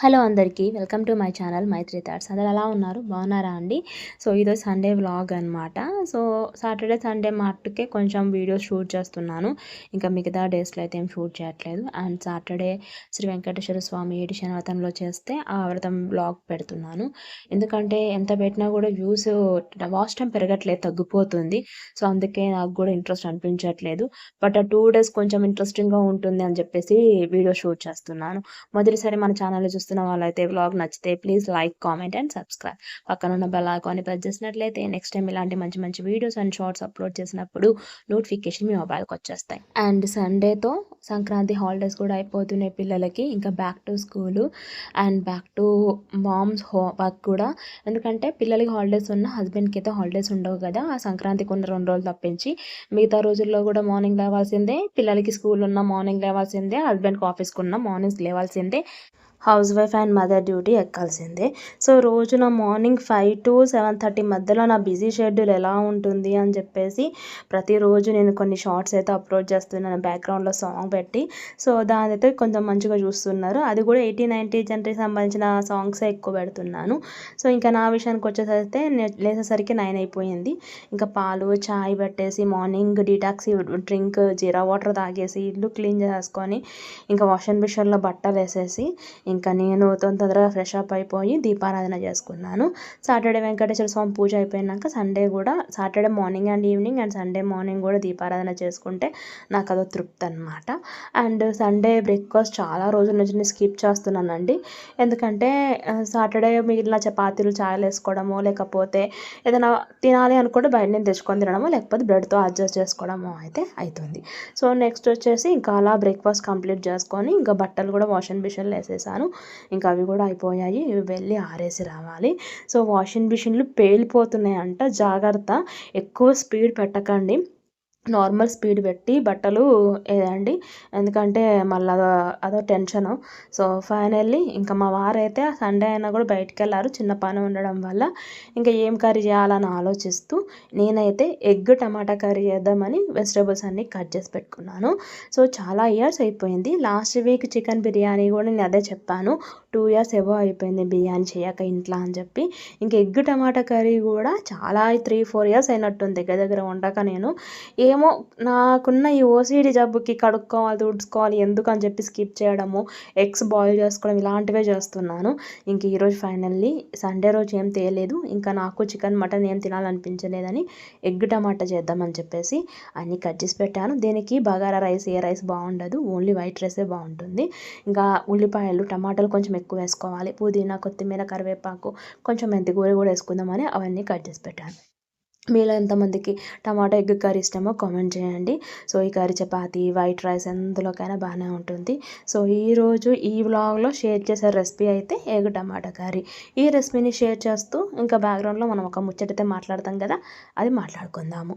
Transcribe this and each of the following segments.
Hello అందరికీ welcome to my channel Maitri thoughts. అందరు ఎలా ఉన్నారు? బాగున్నారా అండి? సో ఈరోజు సండే వ్లాగ్ అనమాట సో సాటర్డే సండే మాటకే కొంచెం వీడియోస్ షూట్ చేస్తున్నాను. ఇంకా మిగతా డేస్లో అయితే ఏం షూట్ చేయట్లేదు. And Saturday Shri Venkateshwara Swamy edition వ్రతంలో చేస్తే ఆ వ్రతం వ్లాగ్ పెడుతున్నాను. ఎందుకంటే ఎంత పెట్టినా కూడా వ్యూస్ వాష్ టైం పెరగట్లేదు తగ్గిపోతుంది. సో అందుకే నాకు కూడా ఇంట్రెస్ట్ అనిపించట్లేదు. బట్ ఆ టూ డేస్ కొంచెం ఇంట్రెస్టింగ్గా ఉంటుంది అని చెప్పేసి వీడియో షూట్ చేస్తున్నాను. మొదటిసారి మన ఛానల్ చూస్తే చూస్తున్న వాళ్ళైతే బ్లాగ్ నచ్చితే please like comment and subscribe పక్కన ఉన్న బెల్ ఐకాన్ని ప్రెస్ చేసినట్లయితే నెక్స్ట్ టైం ఇలాంటి మంచి మంచి వీడియోస్ అండ్ షార్ట్స్ అప్లోడ్ చేసినప్పుడు నోటిఫికేషన్ మీ మొబైల్కి వచ్చేస్తాయి. అండ్ సండేతో సంక్రాంతి హాలిడేస్ కూడా అయిపోతున్నాయి పిల్లలకి. ఇంకా back to school and back to moms homework కూడా. ఎందుకంటే పిల్లలకి హాలిడేస్ ఉన్న హస్బెండ్కి అయితే హాలిడేస్ ఉండవు కదా. ఆ సంక్రాంతికి ఉన్న రెండు రోజులు తప్పించి మిగతా రోజుల్లో కూడా మార్నింగ్ లేవాల్సిందే. పిల్లలకి స్కూల్ ఉన్న మార్నింగ్ లేవాల్సిందే. హస్బెండ్కి ఆఫీస్కి ఉన్న మార్నింగ్ లేవాల్సిందే. House wife and mother duty ఎక్కాల్సిందే. సో రోజున morning five to seven thirty మధ్యలో నా బిజీ షెడ్యూల్ ఎలా ఉంటుంది అని చెప్పేసి ప్రతిరోజు నేను కొన్ని షార్ట్స్ అయితే అప్లోడ్ చేస్తున్నాను బ్యాక్గ్రౌండ్లో సాంగ్ పెట్టి సో దాని అయితే కొంచెం మంచిగా చూస్తున్నారు. అది కూడా ఎయిటీ నైంటీ జనరీకి సంబంధించిన సాంగ్సే ఎక్కువ పెడుతున్నాను. సో ఇంకా నా విషయానికి వచ్చేసరికి లేసేసరికి నైన్ అయిపోయింది. ఇంకా పాలు చాయ్ పెట్టేసి మార్నింగ్ డీటాక్సీ డ్రింక్ జీరా వాటర్ తాగేసి ఇల్లు క్లీన్ చేసుకొని ఇంకా వాషింగ్ మిషన్లో బట్టలు వేసేసి ఇంకా నేను తొందరగా ఫ్రెష్ అప్ అయిపోయి దీపారాధన చేసుకున్నాను. సాటర్డే వెంకటేశ్వర స్వామి పూజ అయిపోయినాక సండే కూడా Saturday morning and evening and Sunday morning కూడా దీపారాధన చేసుకుంటే నాకు అదో తృప్తి అనమాట అండ్ సండే బ్రేక్ఫాస్ట్ చాలా రోజుల నుంచి నేను స్కిప్ చేస్తున్నానండి. ఎందుకంటే సాటర్డే మిగిలిన చపాతీలు చాయలు వేసుకోవడము లేకపోతే ఏదైనా తినాలి అనుకుంటే బయట నేను తెచ్చుకొని తినడము లేకపోతే బ్రెడ్తో అడ్జస్ట్ చేసుకోవడము అయితే అవుతుంది సో నెక్స్ట్ వచ్చేసి ఇంకా అలా బ్రేక్ఫాస్ట్ కంప్లీట్ చేసుకొని ఇంకా బట్టలు కూడా వాషింగ్ మిషన్లో వేసేసాను. చేశాను. ఇంకా అవి కూడా అయిపోయాయి. ఇవి వెళ్ళి ఆరేసి రావాలి. సో వాషింగ్ మిషన్లు పేలిపోతున్నాయి అంట జాగ్రత్త. ఎక్కువ స్పీడ్ పెట్టకండి. నార్మల్ స్పీడ్ పెట్టి బట్టలు వేయండి ఎందుకంటే మళ్ళీ అదో అదో టెన్షను. సో ఫైనల్లీ ఇంకా మా వారైతే సండే అయినా కూడా బయటికి వెళ్ళారు చిన్న పని ఉండడం వల్ల. ఇంకా ఏం కర్రీ చేయాలని ఆలోచిస్తూ నేనైతే ఎగ్ టమాటా కర్రీ చేద్దామని వెజిటేబుల్స్ అన్నీ కట్ చేసి పెట్టుకున్నాను. సో చాలా ఇయర్స్ అయిపోయింది. లాస్ట్ వీక్ చికెన్ బిర్యానీ కూడా నేను అదే చెప్పాను. టూ ఇయర్స్ ఎబో అయిపోయింది బిర్యానీ చేయక ఇంట్లో అని చెప్పి. ఇంకా ఎగ్ టమాటా కర్రీ కూడా చాలా త్రీ ఫోర్ ఇయర్స్ అయినట్టుంది దగ్గర దగ్గర వండక నేను. ఏమో నాకున్న ఈ ఓసిడి జబ్బుకి కడుక్కోవాలి తుడుచుకోవాలి ఎందుకు అని చెప్పి స్కిప్ చేయడము ఎగ్స్ బాయిల్ చేసుకోవడం ఇలాంటివే చేస్తున్నాను. ఇంక ఈరోజు ఫైనల్లీ సండే రోజు ఏం తేలేదు. ఇంకా నాకు చికెన్ మటన్ ఏం తినాలనిపించలేదని ఎగ్ టమాటా చేద్దామని చెప్పేసి అన్నీ కట్ చేసి పెట్టాను. దీనికి బగారా రైస్ ఏ రైస్ బాగుండదు ఓన్లీ వైట్ రైసే బాగుంటుంది. ఇంకా ఉల్లిపాయలు టమాటాలు కొంచెం ఎక్కువ వేసుకోవాలి. పుదీనా కొత్తిమీర కరివేపాకు కొంచెం మెంతి కూర కూడా వేసుకుందామని అవన్నీ కట్ చేసి పెట్టాను. మీలో ఎంతమందికి టమాటో ఎగ్ కర్రీ ఇష్టమో కామెంట్ చేయండి. సో ఈ కర్రీ చపాతి వైట్ రైస్ ఎందులోకైనా బాగానే ఉంటుంది. సో ఈరోజు ఈ వ్లాగ్లో షేర్ చేసే రెసిపీ అయితే ఎగ్ టమాటా కర్రీ. ఈ రెసిపీని షేర్ చేస్తూ ఇంకా బ్యాక్గ్రౌండ్లో మనం ఒక ముచ్చటైతే మాట్లాడతాం కదా అది మాట్లాడుకుందాము.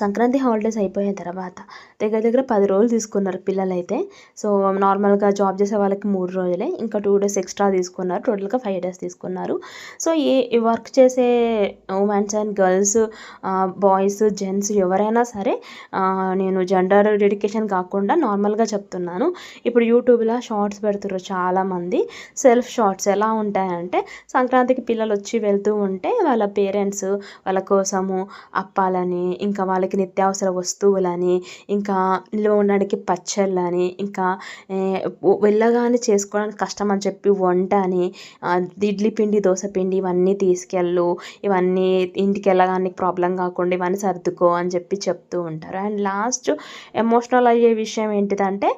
సంక్రాంతి హాలిడేస్ అయిపోయిన తర్వాత దగ్గర దగ్గర పది రోజులు తీసుకున్నారు పిల్లలైతే. సో నార్మల్గా జాబ్ చేసే వాళ్ళకి మూడు రోజులే ఇంకా టూ డేస్ ఎక్స్ట్రా తీసుకున్నారు. టోటల్గా ఫైవ్ డేస్ తీసుకున్నారు. సో ఏ వర్క్ చేసే womens and girls boys gents ఎవరైనా సరే నేను జెండర్ డెడికేషన్ కాకుండా నార్మల్గా చెప్తున్నాను. ఇప్పుడు యూట్యూబ్లో షార్ట్స్ పెడుతున్నారు చాలామంది. సెల్ఫ్ షార్ట్స్ ఎలా ఉంటాయంటే సంక్రాంతికి పిల్లలు వచ్చి వెళ్తూ ఉంటే వాళ్ళ పేరెంట్స్ వాళ్ళ కోసము అప్పాలని ఇంకా వాళ్ళకి నిత్యావసర వస్తువులని ఇంకా నిల్వ ఉండడానికి పచ్చళ్ళని ఇంకా వెళ్ళగానే చేసుకోవడానికి కష్టం అని చెప్పి వంట అని ఇడ్లీ పిండి దోశ పిండి ఇవన్నీ తీసుకెళ్ళు ఇవన్నీ ఇంటికి వెళ్ళగానే ప్రాబ్లం ప్రాబ్లం కాకుండా ఇవన్నీ సర్దుకో అని చెప్పి చెప్తూ ఉంటారు. అండ్ లాస్ట్ ఎమోషనల్ అయ్యే విషయం ఏంటిదంటే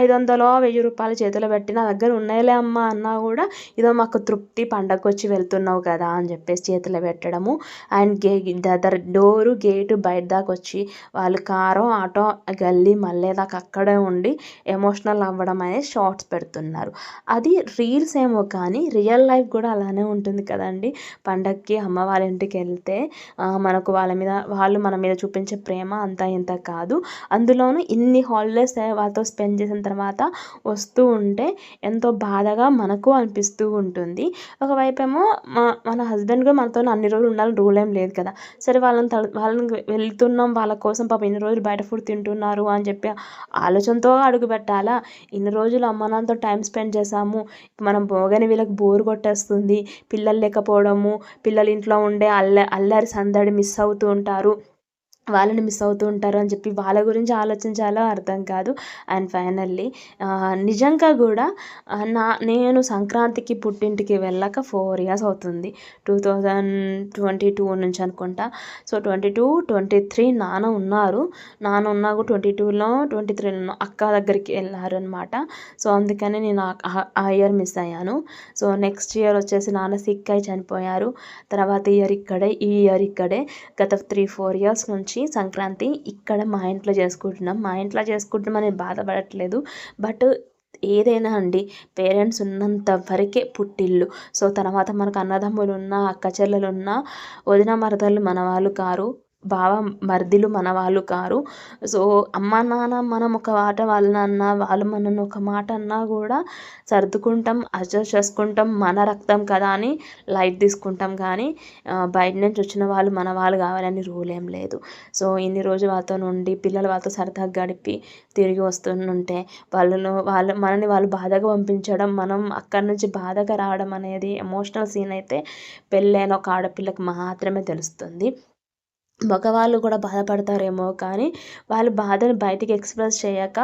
ఐదు వందలు వెయ్యి రూపాయలు చేతిలో పెట్టి నా దగ్గర ఉన్నాయిలే అమ్మ అన్నా కూడా ఇదో మాకు తృప్తి పండగ వచ్చి వెళ్తున్నావు కదా అని చెప్పేసి చేతిలో పెట్టడము. అండ్ గే దగ్గర డోరు గేటు బయట దాకా వచ్చి వాళ్ళు కారు ఆటో గల్లీ మళ్ళీ దాకా అక్కడే ఉండి ఎమోషనల్ అవ్వడం అనేది షార్ట్స్ పెడుతున్నారు. అది రీల్స్ ఏమో కానీ రియల్ లైఫ్ కూడా అలానే ఉంటుంది కదండి. పండగకి అమ్మ వాళ్ళ ఇంటికి వెళ్తే మనకు వాళ్ళ మీద వాళ్ళు మన మీద చూపించే ప్రేమ అంత ఇంత కాదు. అందులోనూ ఇన్ని హాలిడేస్ వాళ్ళతో స్పెండ్ చేసిన తర్వాత వస్తూ ఉంటే ఎంతో బాధగా మనకు అనిపిస్తూ ఉంటుంది. ఒకవైపు ఏమో మన హస్బెండ్ కూడా మనతో అన్ని రోజులు ఉండాలని రూల్ ఏం లేదు కదా. సరే వాళ్ళని వాళ్ళని వెళ్తున్నాం వాళ్ళ కోసం పాప ఇన్ని రోజులు బయట ఫుడ్ తింటున్నారు అని చెప్పి ఆలోచనతో అడుగు పెట్టాలా? ఇన్ని రోజులు అమ్మ నాన్నతో టైం స్పెండ్ చేసాము మనం పోగానే వీళ్ళకి బోర్ కొట్టేస్తుంది. పిల్లలు లేకపోవడము పిల్లలు ఇంట్లో ఉండే అల్ల అల్లరి సందడి మిస్ అవుతూ ఉంటారు. వాళ్ళని మిస్ అవుతూ ఉంటారు అని చెప్పి వాళ్ళ గురించి ఆలోచించాలో అర్థం కాదు. అండ్ ఫైనల్లీ నిజంగా కూడా నా నేను సంక్రాంతికి పుట్టింటికి వెళ్ళాక ఫోర్ ఇయర్స్ అవుతుంది. టూ థౌజండ్ ట్వంటీ టూ నుంచి అనుకుంటా. So twenty two twenty three నాన్న ఉన్నారు. నాన్న ఉన్నా కూడా ట్వంటీ టూలో ట్వంటీ త్రీలో అక్క దగ్గరికి వెళ్ళారు అనమాట సో అందుకని నేను ఆ ఇయర్ మిస్ అయ్యాను. సో నెక్స్ట్ ఇయర్ వచ్చేసి నాన్న సిక్ అయి చనిపోయారు. తర్వాత ఇయర్ ఇక్కడే ఈ ఇయర్ ఇక్కడే గత త్రీ ఫోర్ ఇయర్స్ నుంచి వచ్చి సంక్రాంతి ఇక్కడ మా ఇంట్లో చేసుకుంటున్నాం. మా ఇంట్లో చేసుకుంటున్నామని బాధపడట్లేదు బట్ ఏదైనా అండి పేరెంట్స్ ఉన్నంత వరకే పుట్టిల్లు. సో తర్వాత మనకు అన్నదమ్ములు ఉన్న అక్క చెల్లెలు ఉన్న వదిన మరదలు మన వాళ్ళు కారు. బావ మరిదిలు మన వాళ్ళు కారు. సో అమ్మ నాన్న మనం ఒక మాట వాళ్ళనన్నా వాళ్ళు మనల్ని ఒక మాట అన్నా కూడా సర్దుకుంటాం అడ్జస్ట్ చేసుకుంటాం మన రక్తం కదా అని లైట్ తీసుకుంటాం కానీ బయట నుంచి వచ్చిన వాళ్ళు మన వాళ్ళు కావాలని రూల్ ఏం లేదు. సో ఇన్ని రోజులు వాళ్ళతో నుండి పిల్లలు వాళ్ళతో సరదాగా గడిపి తిరిగి వస్తుంటే వాళ్ళను వాళ్ళ మనని వాళ్ళు బాధగా పంపించడం మనం అక్కడి నుంచి బాధగా రావడం అనేది ఎమోషనల్ సీన్ అయితే పెళ్ళైన ఒక ఆడపిల్లకి మాత్రమే తెలుస్తుంది. మగవాళ్ళు కూడా బాధపడతారేమో కానీ వాళ్ళ బాధను బయటికి ఎక్స్ప్రెస్ చేయక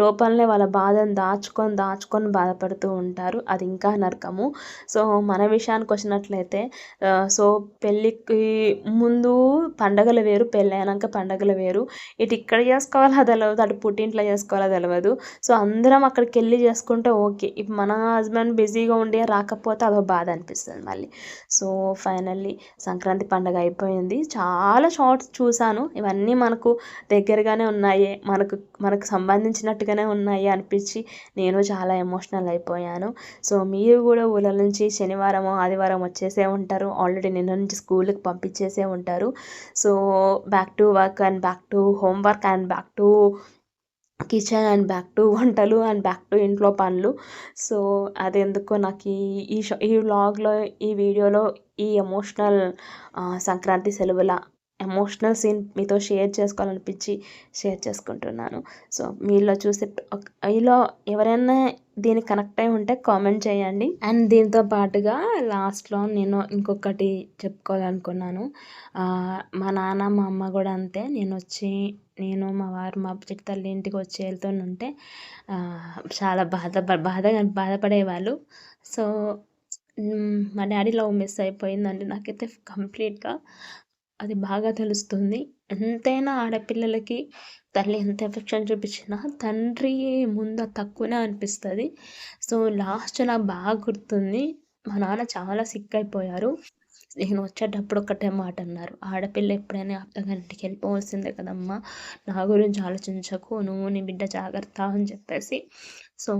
లోపలనే వాళ్ళ బాధను దాచుకొని దాచుకొని బాధపడుతూ ఉంటారు. అది ఇంకా నరకము. సో మన విషయానికి వచ్చినట్లయితే సో పెళ్ళికి ముందు పండగలు వేరు పెళ్ళైనాక పండగలు వేరు. ఇటు ఇక్కడ చేసుకోవాలో తెలియదు అటు పుట్టింట్లో చేసుకోవాలో తెలియదు సో అందరం అక్కడికి వెళ్ళి చేసుకుంటే ఓకే. ఇప్పుడు మన హస్బెండ్ బిజీగా ఉండి రాకపోతే అదో బాధ అనిపిస్తుంది మళ్ళీ. సో ఫైనల్లీ సంక్రాంతి పండగ అయిపోయింది. చాలా షార్ట్స్ చూశాను. ఇవన్నీ మనకు దగ్గరగానే ఉన్నాయి. మనకు మనకు సంబంధించినట్టుగానే ఉన్నాయి అనిపించి నేను చాలా ఎమోషనల్ అయిపోయాను. సో మీరు కూడా ఊళ్ళ నుంచి శనివారం ఆదివారం వచ్చేసే ఉంటారు. ఆల్రెడీ నిన్న నుంచి స్కూల్కి పంపించేసే ఉంటారు. So back to work and back to homework and back to kitchen and back to వంటలు అండ్ బ్యాక్ టు ఇంట్లో పనులు. సో అది ఎందుకో నాకు ఈ ఈ వ్లాగ్లో ఈ వీడియోలో ఈ ఎమోషనల్ సంక్రాంతి సెలవుల ఎమోషనల్ సీన్ మీతో షేర్ చేసుకోవాలనిపించి షేర్ చేసుకుంటున్నాను. సో మీలో చూసే మీలో ఎవరైనా దీనికి కనెక్ట్ అయి ఉంటే కామెంట్ చేయండి. అండ్ దీంతో పాటుగా లాస్ట్లో నేను ఇంకొకటి చెప్పుకోవాలనుకున్నాను. మా నాన్న మా అమ్మ కూడా అంతే. నేను వచ్చి నేను మా వారు మా చిట్టి తల్లి ఇంటికి వచ్చి వెళ్తుంటే చాలా బాధ బాధగా బాధపడేవాళ్ళు సో మా డాడీ లవ్ మిస్ అయిపోయిందండి. నాకైతే కంప్లీట్గా అది బాగా తెలుస్తుంది. ఎంతైనా ఆడపిల్లలకి తల్లి ఎంత ఎఫెక్షన్ చూపించినా తండ్రి ముందు తక్కువనే అనిపిస్తుంది. సో లాస్ట్ నాకు బాగా గుర్తుంది. మా నాన్న చాలా సిక్ అయిపోయారు. నేను వచ్చేటప్పుడు ఒకటే మాట అన్నారు. ఆడపిల్ల ఎప్పుడైనా అత్తగారింటికి వెళ్ళిపోవాల్సిందే కదమ్మా. నా గురించి ఆలోచించకు. నువ్వు నీ బిడ్డ జాగ్రత్త అని చెప్పేసి. సో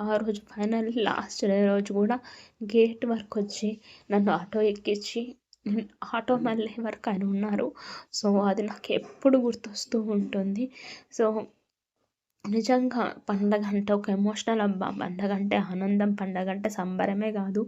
ఆ రోజు ఫైనల్ లాస్ట్ డే రోజు కూడా గేట్ వరకు వచ్చి నన్ను ఆటో ఎక్కించి ఆటో మళ్ళీ వరకు ఆయన ఉన్నారు. సో అది నాకు ఎప్పుడు గుర్తొస్తూ ఉంటుంది. సో నిజంగా పండగ అంటే ఒక ఎమోషనల్ అబ్బా. పండగ అంటే ఆనందం పండగ అంటే సంబరమే కాదు.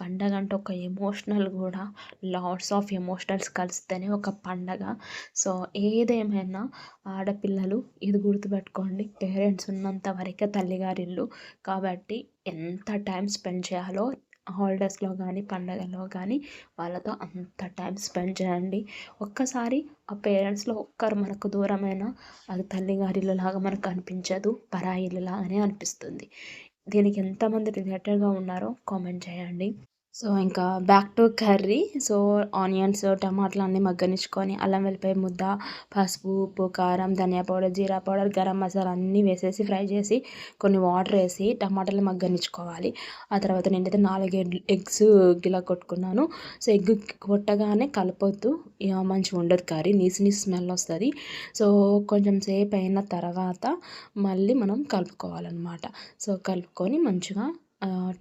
పండగ అంటే ఒక ఎమోషనల్ కూడా. లాట్స్ ఆఫ్ ఎమోషనల్స్ కలిస్తేనే ఒక పండగ. సో ఏదేమైనా ఆడపిల్లలు ఇది గుర్తుపెట్టుకోండి. పేరెంట్స్ ఉన్నంత వరకే తల్లిగారిల్లు. కాబట్టి ఎంత టైం స్పెండ్ చేయాలో హాలిడేస్లో కానీ పండగల్లో కానీ వాళ్ళతో అంత టైం స్పెండ్ చేయండి. ఒక్కసారి ఆ పేరెంట్స్లో ఒక్కరు మనకు దూరమైన అది తల్లిగారి ఇల్లులాగా మనకు అనిపించదు పరాయి ఇల్లులాగానే అనిపిస్తుంది. దీనికి ఎంతమంది రిలేటెడ్గా ఉన్నారో కామెంట్ చేయండి. సో ఇంకా back to curry so onions టమాటాలు అన్నీ మగ్గనిచ్చుకొని అల్లం వెల్లిపాయ ముద్ద పసుపు ఉప్పు కారం ధనియా పౌడర్ జీరా పౌడర్ గరం మసాలా అన్నీ వేసేసి ఫ్రై చేసి కొన్ని వాటర్ వేసి టమాటాలు మగ్గనించుకోవాలి ఆ తర్వాత నేనైతే నాలుగు ఎగ్స్ గిలా కొట్టుకున్నాను. సో ఎగ్ కొట్టగానే కలపొద్దు. మంచిగా ఉండదు కర్రీ నీసు నీసు స్మెల్ వస్తుంది. సో కొంచెం సేపు అయిన తర్వాత మళ్ళీ మనం కలుపుకోవాలన్నమాట. సో కలుపుకొని మంచిగా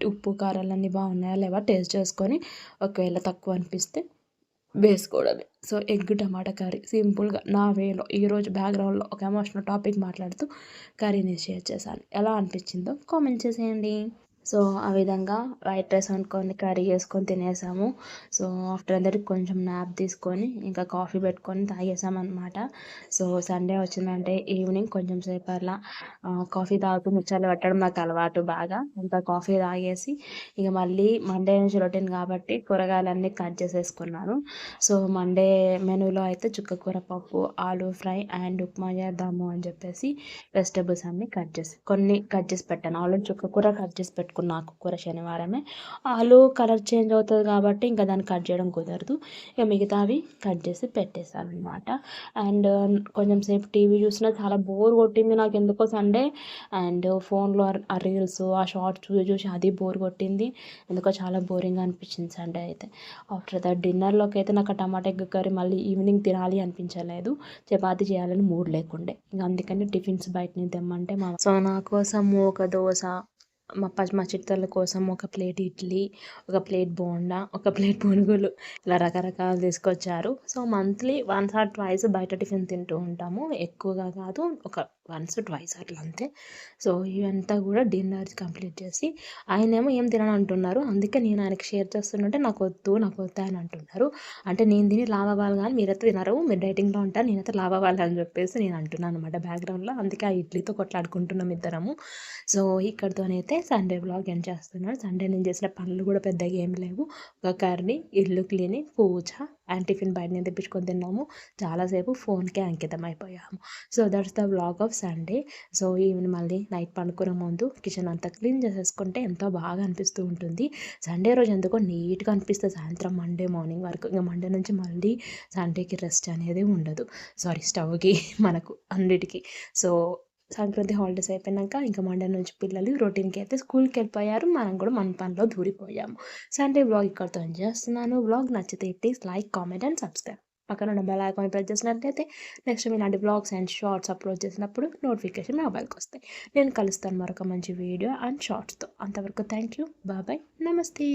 ఉప్పు కారాలన్నీ బాగున్నాయా లేవా? టేస్ట్ చేసుకొని ఒకవేళ తక్కువ అనిపిస్తే వేసుకోవడమే. సో ఎగ్ టమాటా కర్రీ సింపుల్గా నా వేలో ఈరోజు బ్యాక్గ్రౌండ్లో ఒక ఎమోషనల్ టాపిక్ మాట్లాడుతూ కర్రీని షేర్ చేశాను. ఎలా అనిపించిందో కామెంట్ చేసేయండి. సో ఆ విధంగా వైట్ రైస్ వండుకొని కర్రీ చేసుకొని తినేసాము. సో ఆఫ్టర్ అందరికి కొంచెం నాప్ తీసుకొని ఇంకా కాఫీ పెట్టుకొని తాగేసామన్నమాట. సో సండే వచ్చిందంటే ఈవినింగ్ కొంచెం సేపు అలా కాఫీ తాగుతూ ముచ్చాలు పెట్టడం నాకు అలవాటు బాగా. ఇంకా కాఫీ తాగేసి ఇక మళ్ళీ మండే నుంచి రొటీన్ కాబట్టి కూరగాయలన్నీ కట్ చేసేసుకున్నాను. సో మండే మెనూలో అయితే చుక్కకూర పప్పు ఆలు ఫ్రై అండ్ ఉప్మా చేద్దాము అని చెప్పేసి వెజిటేబుల్స్ అన్నీ కట్ చేసి కొన్ని కట్ చేసి పెట్టాను. ఆల్రెడీ చుక్కకూర కట్ చేసి పెట్టాను పెట్టుకున్న ఆకుకూర శనివారమే. ఆలు కలర్ చేంజ్ అవుతుంది కాబట్టి ఇంకా దాన్ని కట్ చేయడం కుదరదు. ఇక మిగతావి కట్ చేసి పెట్టేశాను అనమాట అండ్ కొంచెం సేపు టీవీ చూసినా చాలా బోర్ కొట్టింది నాకు ఎందుకో సండే. అండ్ ఫోన్లో ఆ రీల్స్ ఆ షార్ట్స్ చూసి చూసి అది బోర్ కొట్టింది. ఎందుకో చాలా బోరింగ్ అనిపించింది సండే అయితే. ఆఫ్టర్ దట్ డిన్నర్లోకి అయితే నాకు టమాటా ఎగ్ కర్రీ మళ్ళీ ఈవినింగ్ తినాలి అనిపించలేదు. చపాతి చేయాలని మూడ్ లేకుండే. ఇంకా అందుకని టిఫిన్స్ బయట తెమ్మంటే మా సో నా కోసం ఒక దోశ మా ప మా చిట్టల కోసం ఒక ప్లేట్ ఇడ్లీ ఒక ప్లేట్ బోండా ఒక ప్లేట్ పునుగులు ఇలా రకరకాలు తీసుకొచ్చారు. So monthly once or twice బయట టిఫిన్ తింటూ ఉంటాము. ఎక్కువగా కాదు ఒక వన్స్ ట్వైస్ అట్లా అంతే. సో ఇవంతా కూడా డిన్నర్ కంప్లీట్ చేసి ఆయనేమో ఏం తినని అంటున్నారు అందుకే నేను ఆయనకి షేర్ చేస్తుంటే నాకు వద్దు నాకు వద్దు అని అంటున్నారు. అంటే నేను తిని లావ్ అవ్వాలి కానీ మీరైతే తినరు మీరు డైటింగ్లో ఉంటారు నేనైతే లావ్ అవ్వాలి అని చెప్పేసి నేను అంటున్నాను అనమాట బ్యాక్గ్రౌండ్లో. అందుకే ఆ ఇడ్లీతో కొట్లాడుకుంటున్నాం ఇద్దరము. సో ఇక్కడితోనైతే సండే బ్లాగ్ ఎండ్ చేస్తున్నాడు. సండే నేను చేసిన పనులు కూడా పెద్దగా ఏం లేవు. ఒక కర్రీ ఇల్లు క్లీనింగ్ పూజ అండ్ టిఫిన్ బయట నుంచి తెప్పించుకొని తిన్నాము. చాలాసేపు ఫోన్కే అంకితం అయిపోయాము. So that's the blog of Sunday so even మళ్ళీ నైట్ పండుకునే ముందు కిచెన్ అంతా క్లీన్ చేసేసుకుంటే ఎంతో బాగా అనిపిస్తూ ఉంటుంది. సండే రోజు ఎందుకో నీట్గా అనిపిస్తుంది సాయంత్రం మండే మార్నింగ్ వరకు ఇంకా మండే నుంచి మళ్ళీ సండేకి రెస్ట్ అనేది ఉండదు. సారీ స్టవ్కి మనకు అన్నిటికీ. సో సంక్రాంతి హాలిడేస్ అయిపోయినాక ఇంకా మండే నుంచి పిల్లలు రొటీన్కి అయితే స్కూల్కి వెళ్ళిపోయారు. మనం కూడా మన పనిలో దూరిపోయాము. సండే బ్లాగ్ ఇక్కడితో ఎంజాయ్ చేస్తున్నాను. బ్లాగ్ నచ్చితే please like comment and subscribe. పక్కన ఉన్న బెల్ ఐకాన్ ప్రెస్ చేసినట్లయితే నెక్స్ట్ ఇలాంటి బ్లాగ్స్ అండ్ షార్ట్స్ అప్లోడ్ చేసినప్పుడు నోటిఫికేషన్ మొబైల్కి వస్తాయి. నేను కలుస్తాను మరొక మంచి వీడియో అండ్ షార్ట్స్తో. అంతవరకు థ్యాంక్ యూ బాబాయ్ నమస్తే.